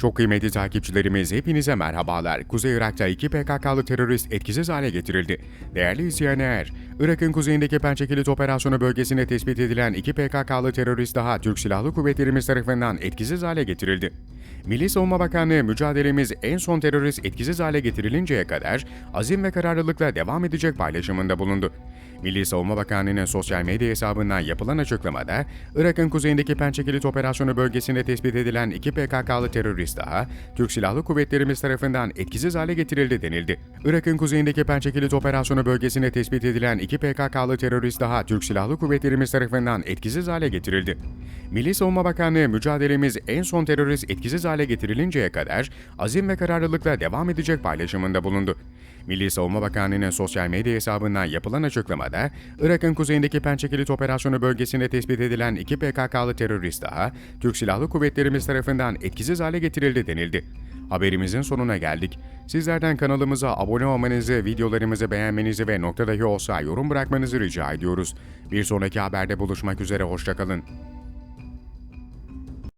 Çok kıymetli takipçilerimiz hepinize merhabalar. Kuzey Irak'ta iki PKK'lı terörist etkisiz hale getirildi. Değerli izleyenler, Irak'ın kuzeyindeki Pençekilit operasyonu bölgesinde tespit edilen iki PKK'lı terörist daha Türk Silahlı Kuvvetlerimiz tarafından etkisiz hale getirildi. Milli Savunma Bakanlığı mücadelemiz en son terörist etkisiz hale getirilinceye kadar azim ve kararlılıkla devam edecek paylaşımında bulundu. Milli Savunma Bakanlığı'nın sosyal medya hesabından yapılan açıklamada, Irak'ın kuzeyindeki Pençekilit operasyonu bölgesinde tespit edilen iki PKK'lı terörist daha, Türk Silahlı Kuvvetlerimiz tarafından etkisiz hale getirildi denildi. Irak'ın kuzeyindeki Pençekilit operasyonu bölgesinde tespit edilen iki PKK'lı terörist daha Türk Silahlı Kuvvetlerimiz tarafından etkisiz hale getirildi. Milli Savunma Bakanlığı mücadelemiz en son terörist etkisiz hale getirilinceye kadar azim ve kararlılıkla devam edecek paylaşımında bulundu. Milli Savunma Bakanlığı'nın sosyal medya hesabından yapılan açıklamada, Irak'ın kuzeyindeki Pençekilit operasyonu bölgesinde tespit edilen iki PKK'lı terörist daha, Türk Silahlı Kuvvetlerimiz tarafından etkisiz hale getirildi denildi. Haberimizin sonuna geldik. Sizlerden kanalımıza abone olmanızı, videolarımızı beğenmenizi ve nokta dahi olsa yorum bırakmanızı rica ediyoruz. Bir sonraki haberde buluşmak üzere, hoşçakalın.